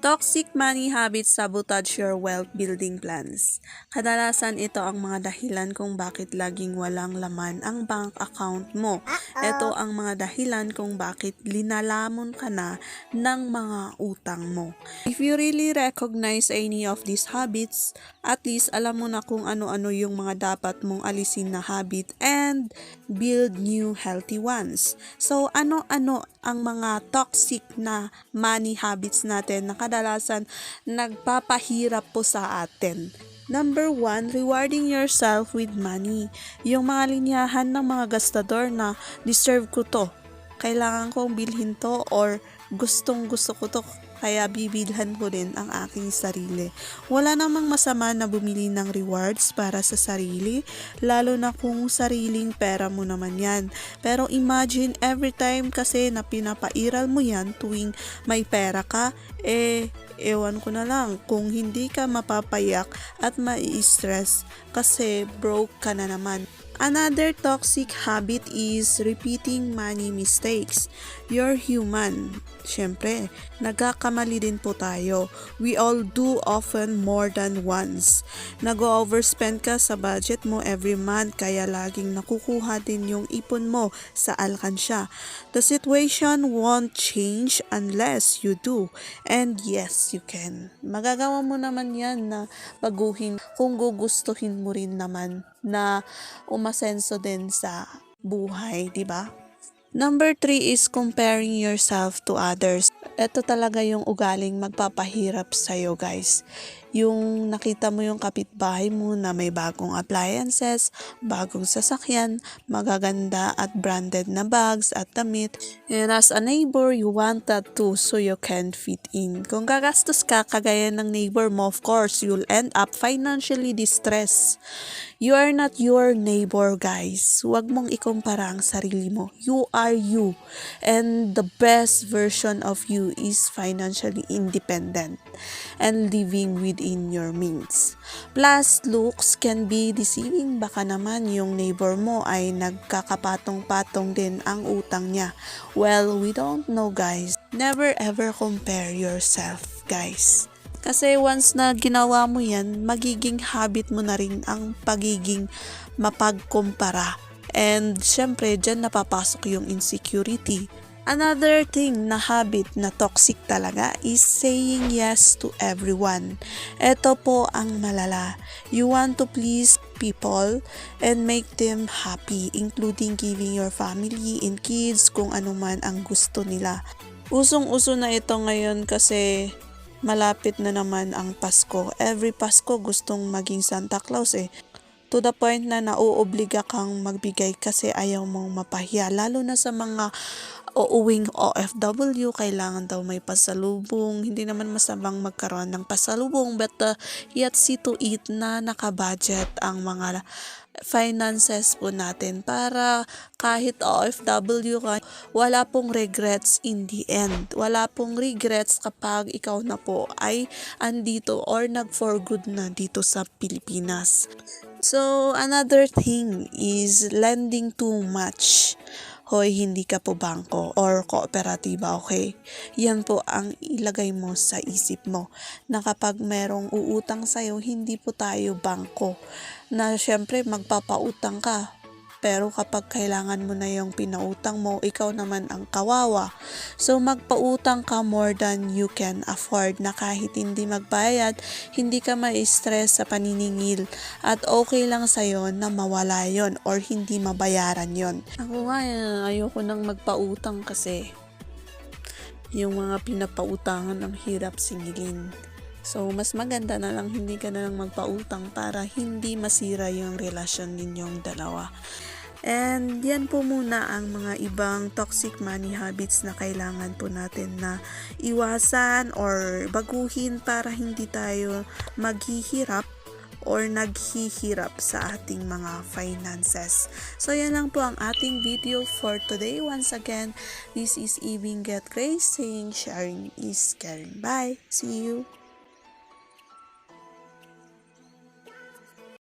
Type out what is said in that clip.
Toxic money habits sabotage your wealth building plans. Kadalasan ito ang mga dahilan kung bakit laging walang laman ang bank account mo. Ito ang mga dahilan kung bakit linalamon ka na ng mga utang mo. If you really recognize any of these habits, at least alam mo na kung ano-ano yung mga dapat mong alisin na habit and build new healthy ones. So ano-ano ang mga toxic na money habits natin na kadalasan nagpapahirap po sa atin. Number one, rewarding yourself with money. Yung mga linyahan ng mga gastador na deserve ko to. Kailangan kong bilhin to or gustong gusto ko to kaya bibilhan ko din ang aking sarili. Wala namang masama na bumili ng rewards para sa sarili, lalo na kung sariling pera mo naman yan. Pero imagine every time kasi na pinapairal mo yan tuwing may pera ka, eh ewan ko na lang kung hindi ka mapapayak at mai-stress kasi broke ka na naman. Another toxic habit is repeating money mistakes. You're human. Siyempre, nagkakamali din po tayo. We all do often more than once. Nag-overspend ka sa budget mo every month kaya laging nakukuha din yung ipon mo sa alkansya. The situation won't change unless you do. And yes, you can. Magagawa mo naman yan na baguhin kung gugustuhin mo rin naman na umasenso din sa buhay, di ba? Number three is comparing yourself to others. Ito talaga yung ugaling magpapahirap sa'yo guys. Yung nakita mo yung kapitbahay mo na may bagong appliances, bagong sasakyan, magaganda at branded na bags at damit. And as a neighbor, you want that too so you can fit in. Kung gagastos ka kagaya ng neighbor mo, of course, you'll end up financially distressed. You are not your neighbor, guys. Huwag mong ikumpara ang sarili mo. You are you. And the best version of you is financially independent and living within your means. Plus, looks can be deceiving. Baka naman yung neighbor mo ay nagkakapatong-patong din ang utang niya. Well, we don't know, guys. Never ever compare yourself, guys. Kasi once na ginawa mo yan, magiging habit mo na rin ang pagiging mapagkumpara. And syempre, dyan napapasok yung insecurity. Another thing na habit na toxic talaga is saying yes to everyone. Ito po ang malala. You want to please people and make them happy, including giving your family and kids kung ano man ang gusto nila. Usong-uso na ito ngayon kasi malapit na naman ang Pasko. Every Pasko gustong maging Santa Claus eh. To the point na nauobliga kang magbigay kasi ayaw mong mapahiya. Lalo na sa mga uuwing OFW, kailangan daw may pasalubong. Hindi naman masamang magkaroon ng pasalubong but uh, yet see to it na nakabudget ang mga finances po natin para kahit OFW ka, wala pong regrets in the end. Wala pong regrets kapag ikaw na po ay andito or nag-for good na dito sa Pilipinas. So, another thing is lending too much. Hoy, hindi ka po bangko or kooperatiba, okay? Yan po ang ilagay mo sa isip mo na kapag merong uutang sa'yo, hindi po tayo bangko. Na syempre magpapautang ka, pero kapag kailangan mo na yung pinautang mo, ikaw naman ang kawawa. So magpautang ka more than you can afford na kahit hindi magbayad, hindi ka ma-stress sa paniningil at okay lang sa'yo na mawala yon or hindi mabayaran yon. Ako nga, eh, ayoko nang magpautang kasi yung mga pinapautangan ang hirap singilin. So, mas maganda na lang hindi ka na lang magpautang para hindi masira yung relasyon ninyong dalawa. And yan po muna ang mga ibang toxic money habits na kailangan po natin na iwasan or baguhin para hindi tayo maghihirap or naghihirap sa ating mga finances. So yan lang po ang ating video for today. Once again, this is Ibing Get Grace saying sharing is caring. Bye! See you!